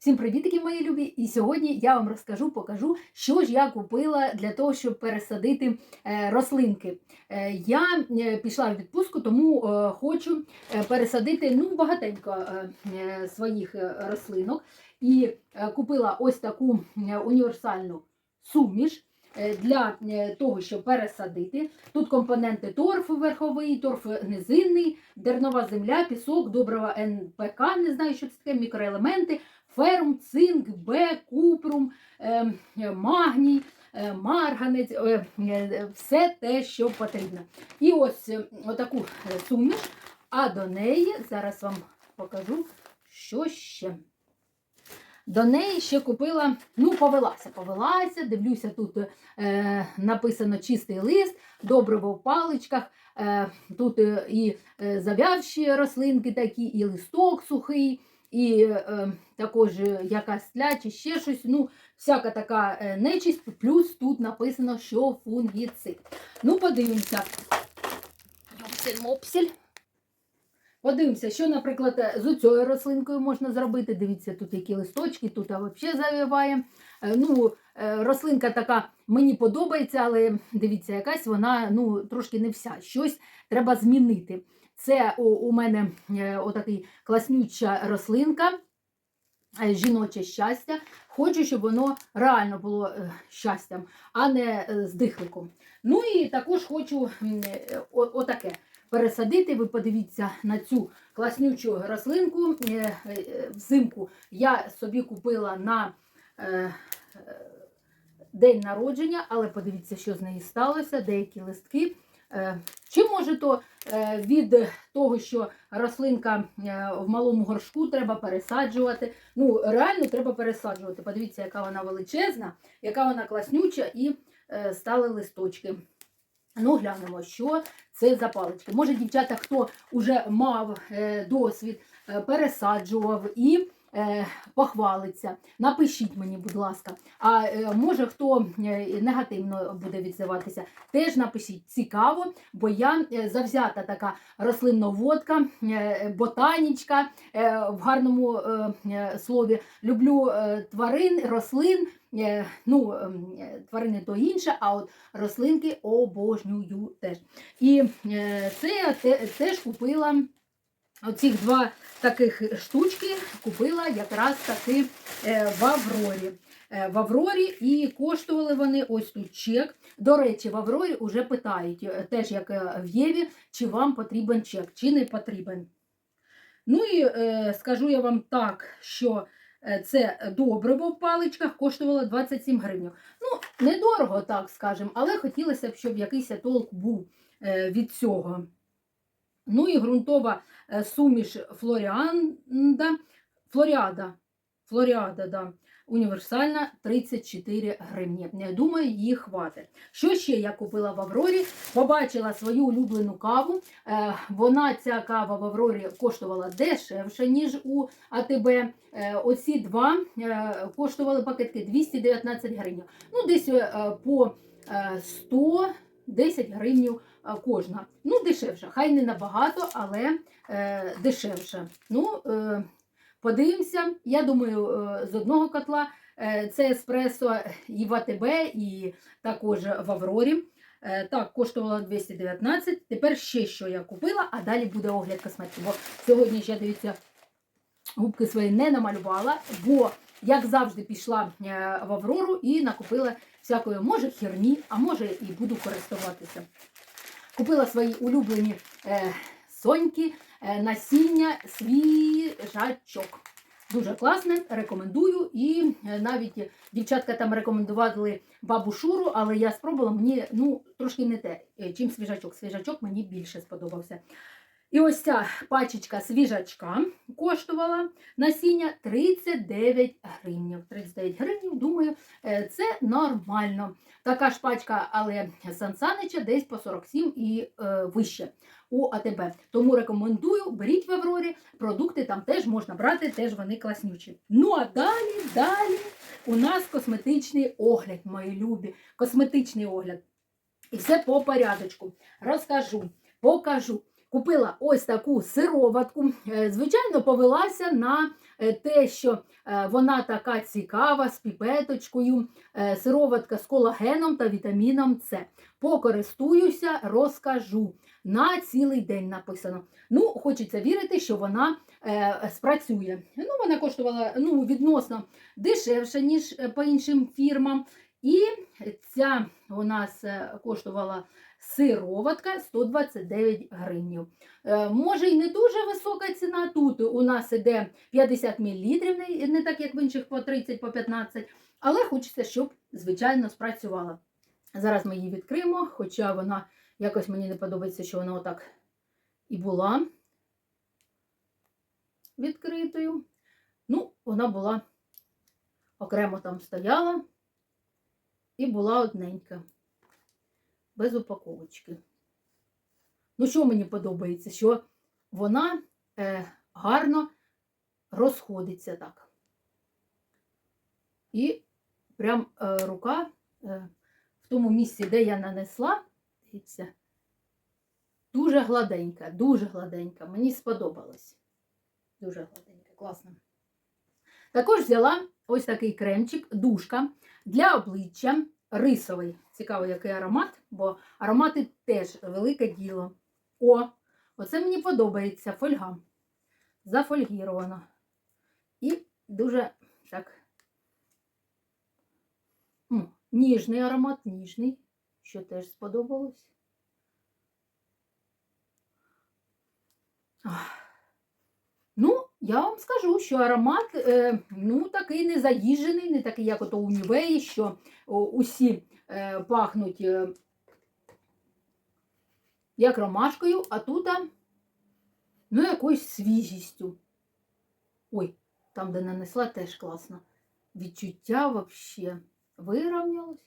Всім привітки, мої любі! І сьогодні я вам розкажу, покажу, що ж я купила для того, щоб пересадити е, рослинки. Е, Я е, пішла в відпустку, тому хочу пересадити ну, багатенько своїх рослинок. І купила ось таку універсальну суміш. Для того, щоб пересадити. Тут компоненти торф верховий, торф низинний, дернова земля, пісок, добрива НПК, не знаю, що це таке, мікроелементи, ферум, цинк, Б, купрум, е, е, магній, е, марганець, е, е, все те, що потрібно. І ось е, отаку суміш, а до неї зараз вам покажу, що ще. До неї ще купила, ну, повелася, повелася, дивлюся, тут е, написано чистий лист, добриво в паличках, е, тут і зав'явші рослинки такі, і листок сухий, і е, також е, якась тля чи ще щось. Ну, всяка така е, нечисть, плюс тут написано, що фунгіцид. Ну, подивимося. Мопсель, мопсель. Подивимося, що, наприклад, з цією рослинкою можна зробити. Дивіться, тут які листочки, тут взагалі завиває. Е, Ну, е, рослинка така мені подобається, але дивіться, якась вона ну, трошки не вся. Щось треба змінити. Це у, у мене е, отакий класнюча рослинка, е, жіноче щастя. Хочу, щоб воно реально було е, щастям, а не е, з дихликом. Ну і також хочу отаке пересадити. Ви подивіться на цю класнючу рослинку. Взимку я собі купила на день народження, але подивіться, що з неї сталося, деякі листки. Е, Чи може то е, від того, що рослинка е, в малому горшку треба пересаджувати. Ну, реально треба пересаджувати. Подивіться, яка вона величезна, яка вона класнюча, і стали листочки. Ну, глянемо, що це за палички. Може, дівчата, хто вже мав досвід, пересаджував і похвалиться. Напишіть мені, будь ласка. А е, може, хто е, негативно буде відзиватися, теж напишіть цікаво, бо я е, завзята така рослинноводка, е, ботанічка е, в гарному е, е, слові. Люблю е, тварин, рослин. Е, Ну, ем, е, тварини то інше, а от рослинки обожнюю теж. І е, це теж купила оці два таких штучки, купила якраз таки е, в Аврорі. Е, В Аврорі і коштували вони ось тут чек. До речі, в Аврорі вже питають, е, теж як в Єві, чи вам потрібен чек, чи не потрібен. Ну і скажу я вам так, що це добриво в паличках коштувало 27 гривень. Ну, недорого, так скажемо, але хотілося б, щоб якийсь толк був від цього. Ну і ґрунтова суміш Флоріанда, Флоріада, Флоріада, да, універсальна 34 гривні. Не думаю, її хватить. Що ще я купила в Аврорі? Побачила свою улюблену каву. Е, Вона, ця кава в Аврорі, коштувала дешевше, ніж у АТБ. Е, Оці два е, коштували пакетки 219 гривень. Ну, десь е, по е, 110 гривень е, кожна. Ну, дешевше. Хай не набагато, але е, дешевше. Ну, е, подивимося. Я думаю, е, з одного котла е, це еспресо і в АТБ, і також в Аврорі. Е, Так, коштувало 219. Тепер ще що я купила, а далі буде огляд косметики. Бо сьогодні я дивіться, губки свої не намалювала, бо, як завжди, пішла е, в Аврору і накупила всякої, може, херні, а може і буду користуватися. Купила свої улюблені е, соньки, е, насіння, свіжачок. Дуже класне, рекомендую. І е, навіть дівчатка там рекомендували бабу Шуру, але я спробувала, мені ну, трошки не те, е, чим свіжачок. Свіжачок мені більше сподобався. І ось ця пачечка свіжачка коштувала насіння 39 гривень. 39 гривень, думаю, е, це нормально. Така ж пачка, але Сансанича десь по 47 і е, вище у АТБ. Тому рекомендую, беріть в Аврорі, продукти там теж можна брати, теж вони класнючі. Ну а далі, далі у нас косметичний огляд, мої любі. Косметичний огляд. І все по порядочку. Розкажу, покажу. Купила ось таку сироватку. Е, Звичайно, повелася на е, те, що е, вона така цікава з піпеточкою, сироватка з колагеном та вітаміном С. Покористуюся, розкажу. На цілий день написано. Ну, хочеться вірити, що вона спрацює. Ну, вона коштувала ну, відносно дешевше, ніж по іншим фірмам. І ця у нас е, коштувала сироватка 129 гривень. Е, може і не дуже висока ціна. Тут у нас іде 50 мл, не, так як в інших по 30, по 15, але хочеться, щоб, звичайно, спрацювала. Зараз ми її відкриємо, хоча вона якось мені не подобається, що вона отак і була відкритою. Ну, вона була окремо там стояла і була одненька, без упаковочки. Ну, що мені подобається? Що вона е, гарно розходиться так. І прям е, рука е, в тому місці, де я нанесла, дивіться, дуже гладенька, дуже гладенька. Мені сподобалось. Дуже гладенька, класно. Також взяла ось такий кремчик, душка для обличчя рисовий. Цікаво, який аромат, бо аромати теж велике діло. О, оце мені подобається фольга. Зафольгірована. І дуже так ніжний аромат, ніжний, що теж сподобалось. Ну, я вам скажу, що аромат е, ну, такий не заїжджений, не такий, як ото у Нівеї, що о, усі е, пахнуть е, як ромашкою, а тут ну, якоюсь свіжістю. Ой, там, де нанесла, теж класно. Відчуття взагалі вирівнялось.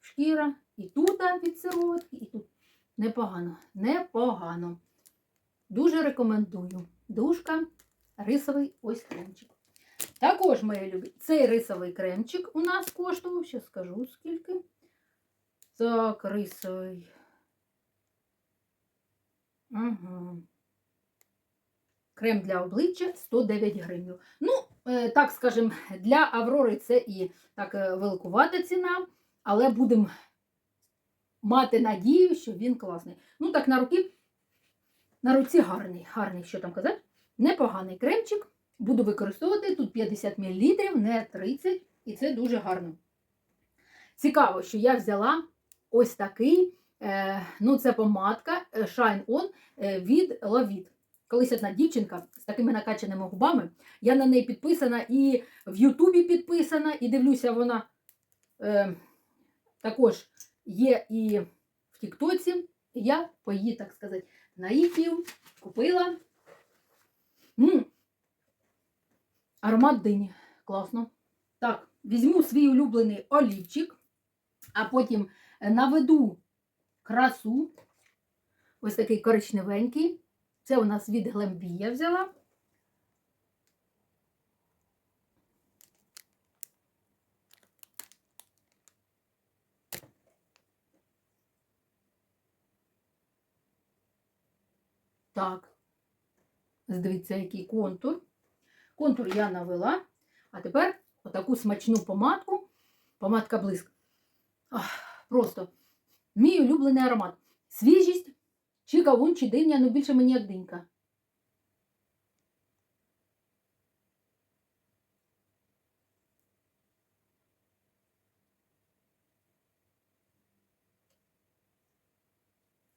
Шкіра і тут від сироватки, і тут. Непогано, непогано. Дуже рекомендую. Душка, рисовий ось кремчик. Також, мої любі, цей рисовий кремчик у нас коштував, ще скажу скільки. Так, рисовий. Угу. Крем для обличчя 109 гривень. Ну, е, так скажем, для Аврори це і так е, великувата ціна, але будемо мати надію, що він класний. Ну, так, на руки на руці гарний, гарний, що там казати. Непоганий кремчик. Буду використовувати тут 50 мл, не 30, і це дуже гарно. Цікаво, що я взяла ось такий, е, ну, це помадка е, Shine On е, від Lavit. Колись одна дівчинка з такими накачаними губами, я на неї підписана і в Ютубі підписана, і дивлюся, вона е, також є і в Тіктоці. Я по її, так сказати, наїхів, купила. М-м. Аромат дині. Класно. Так, візьму свій улюблений олівчик, а потім наведу красу. Ось такий коричневенький. Це у нас від Глембія взяла. Так, дивіться, який контур. Контур я навела, а тепер отаку смачну помадку, помадка блиск. Ах, просто мій улюблений аромат. Свіжість, чи кавун, чи диня, ну більше мені як динька.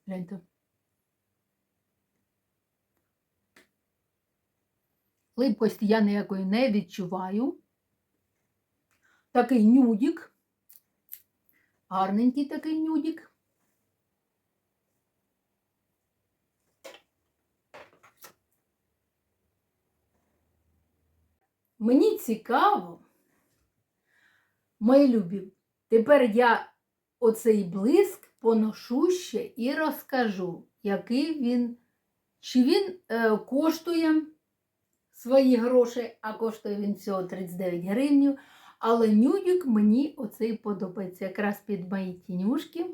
Гляньте. Липкості я ніякої не відчуваю. Такий нюдік. Гарненький такий нюдік. Мені цікаво, мої любі, тепер я оцей блиск поношу ще і розкажу, який він, чи він е, коштує свої гроші, а коштує він всього 39 гривень. Але нюдік мені оцей подобається якраз під мої тінюшки.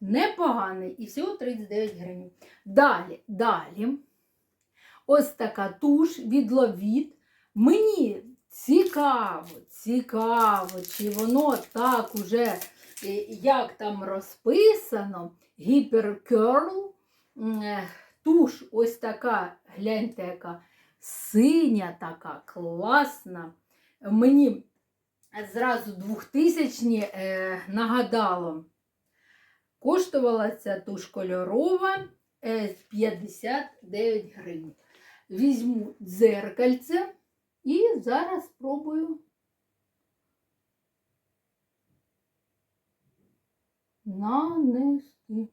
Непоганий. І всього 39 гривень. Далі, далі. Ось така туш від Ловіт. Мені цікаво, цікаво, чи воно так уже, е, як там розписано, гіперкерл, е, туш ось така, гляньте, яка синя така, класна. Мені зразу 2000 е, нагадало. Коштувала ця туш кольорова е, 59 гривень. Візьму дзеркальце і зараз спробую нанести.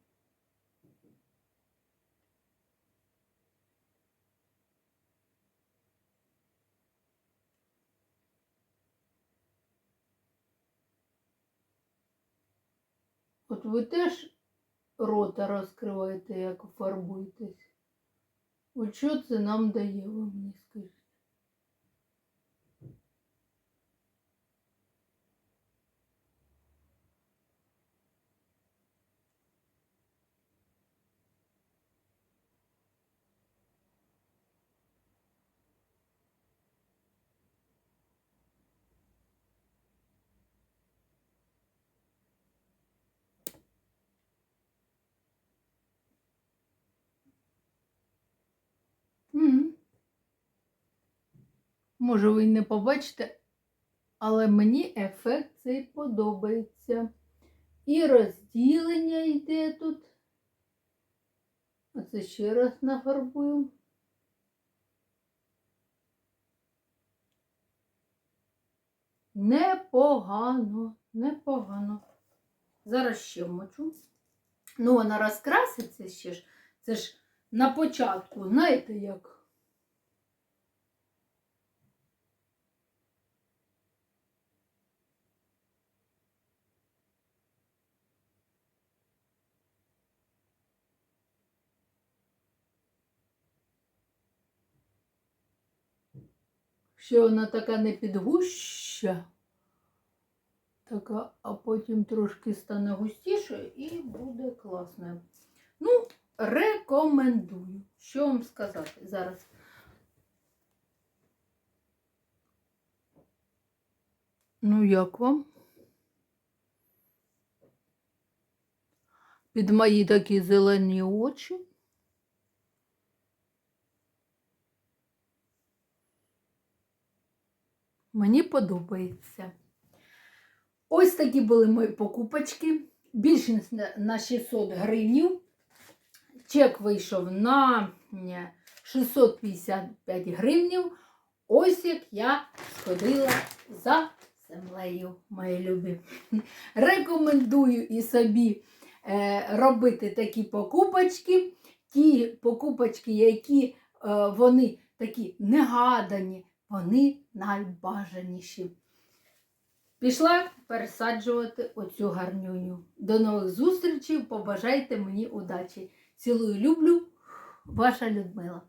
Ви теж рота розкриваєте, як фарбуєтесь. От що це нам дає, ви мені скажіть? Може, ви не побачите, але мені ефект цей подобається. І розділення йде тут. Оце ще раз нафарбую. Непогано, непогано. Зараз ще вмочу. Ну, вона розкраситься ще ж. Це ж на початку, знаєте як? Ще вона така не підгуща, така, а потім трошки стане густішою і буде класною. Ну, рекомендую. Що вам сказати зараз? Ну, як вам? Під мої такі зелені очі. Мені подобається. Ось такі були мої покупочки. Більше на 600 гривнів. Чек вийшов на 655 гривнів. Ось як я сходила за землею, мої любі. Рекомендую і собі е, робити такі покупочки. Ті покупочки, які е, вони такі негадані, вони найбажаніші. Пішла пересаджувати оцю гарнюню. До нових зустрічей. Побажайте мені удачі. Цілую, люблю, ваша Людмила.